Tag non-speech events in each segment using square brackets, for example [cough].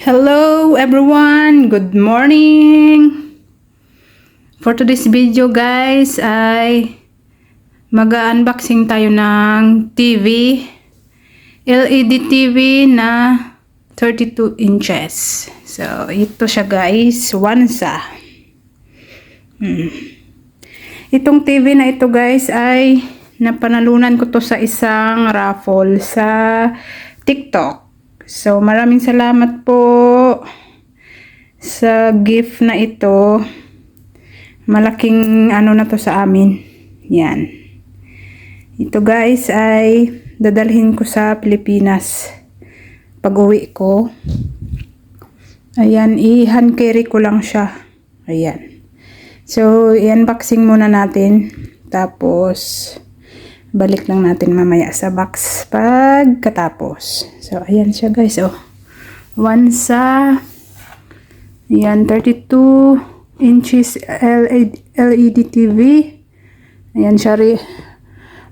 Hello everyone! Good morning! For today's video guys ay mag-unboxing tayo ng TV LED TV na 32 inches. So, ito siya guys, Wansa. Hmm. Itong TV na ito guys ay napanalunan ko to sa isang raffle sa TikTok. So, maraming salamat po sa gift na ito. Malaking ano na to sa amin. Yan. Ito guys ay dadalhin ko sa Pilipinas. Pag uwi ko. Ayan, i-hand carry ko lang siya. Ayan. So, i-unboxing muna natin. Tapos, balik lang natin mamaya sa box pagkatapos. So, ayan siya guys. Oh. One sa, ayan, 32 inches LED, TV. Ayan siya, re-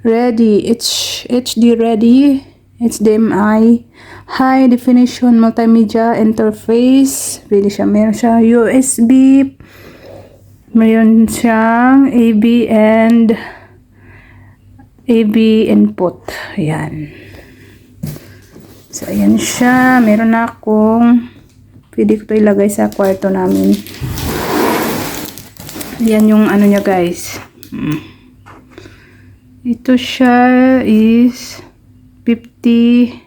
ready. H, HD ready. HDMI. High definition multimedia interface. Pwede siya. Meron siya USB. Meron siyang AB and AB input. Ayan. So, ayan siya. Meron na akong pwede ko ito ilagay sa kwarto namin. Ayan yung ano niya guys. Hmm. Ito siya is 50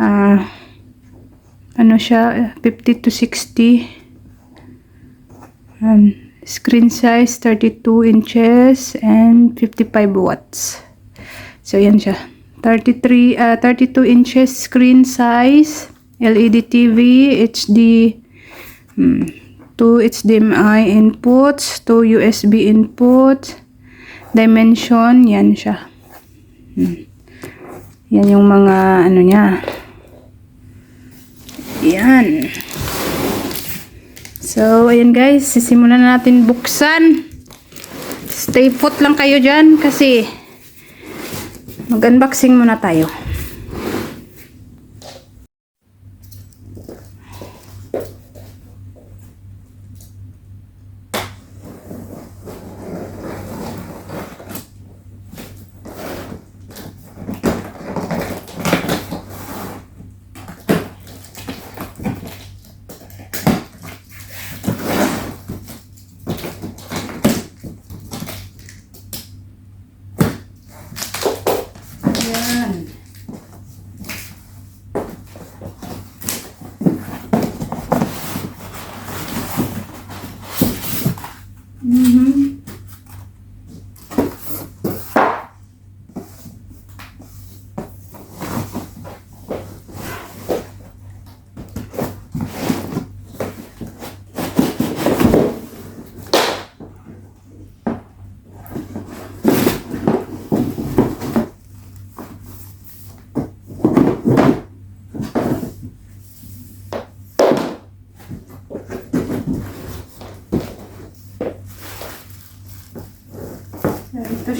ah ano siya 50 to 60 and screen size 32 inches and 55 watts. So yan siya. 33 uh, 32 inches screen size, LED TV, HD hmm, 2 HDMI inputs, 2 USB inputs, dimension, yan siya. Hmm. Yan yung mga ano niya. Yan. So, ayan guys, sisimulan na natin buksan. Stay put lang kayo dyan kasi mag-unboxing muna tayo.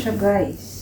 Siya guys.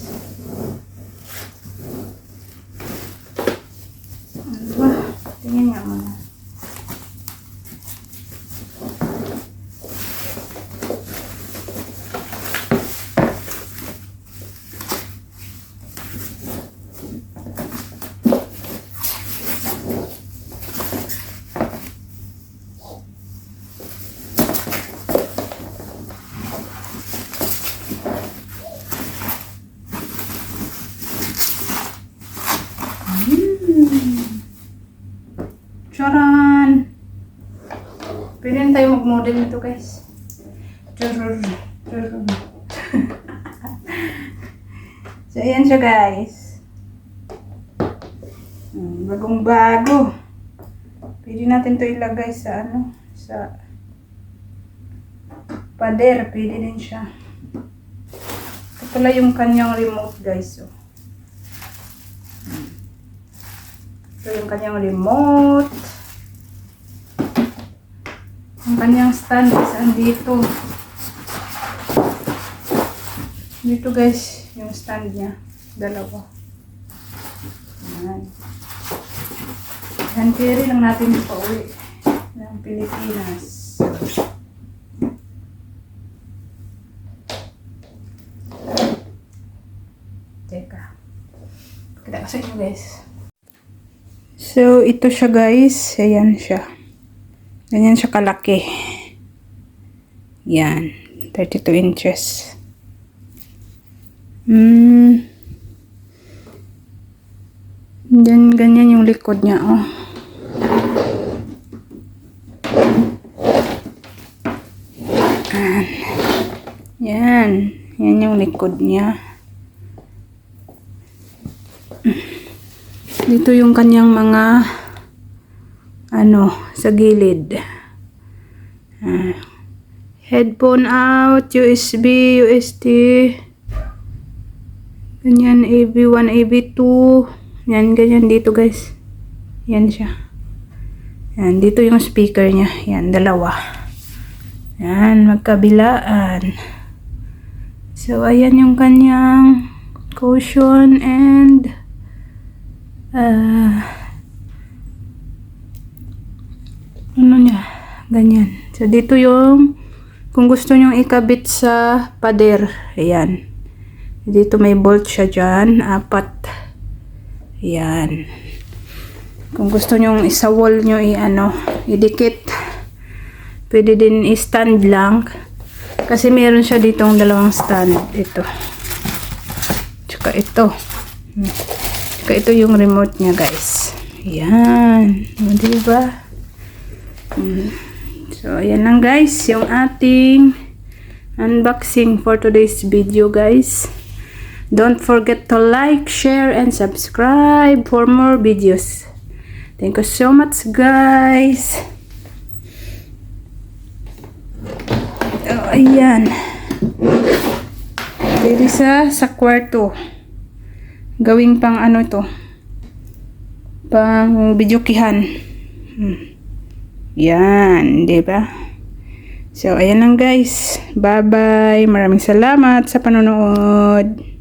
Charan! Pwede na tayo mag-model nito guys. Charur. Charur. [laughs] so, ayan siya guys. Hmm, Bagong bago. Pwede natin to ilagay sa ano, sa pader. Pwede din siya. Ito pala yung kanyang remote guys. Oh. Ito yung kanyang remote. Ang kanyang stand is andito. Dito guys, yung stand niya. Dalawa. Ayan. Hand carry lang natin pa uwi ng Pilipinas. Teka. Kita ko sa inyo guys. So, ito siya guys. Ayan siya. Ganyan siya kalaki. Yan. 32 inches. Hmm. Yan, ganyan yung likod niya, oh. Yan. Yan. Yan yung likod niya. Dito yung kanyang mga ano, sa gilid. Ah. headphone out, USB, UST. Ganyan, AB1, AB2. Yan, ganyan dito guys. Yan siya. Yan, dito yung speaker niya. Yan, dalawa. Yan, magkabilaan. So, ayan yung kanyang cushion and uh, ano niya, ganyan. So, dito yung kung gusto nyong ikabit sa pader, ayan. Dito may bolt siya dyan, apat. Ayan. Kung gusto nyong isa wall nyo i-ano, idikit. Pwede din i-stand lang. Kasi meron siya ditong dalawang stand. Ito. Tsaka ito. Tsaka ito yung remote niya guys. Ayan. O, diba? Hmm. So, ayan lang guys. Yung ating unboxing for today's video guys. Don't forget to like, share, and subscribe for more videos. Thank you so much guys. Oh, ayan. Pwede sa, sa kwarto. Gawing pang ano ito. Pang videokihan. Hmm. Yan, di ba? So, ayan lang guys. Bye-bye. Maraming salamat sa panonood.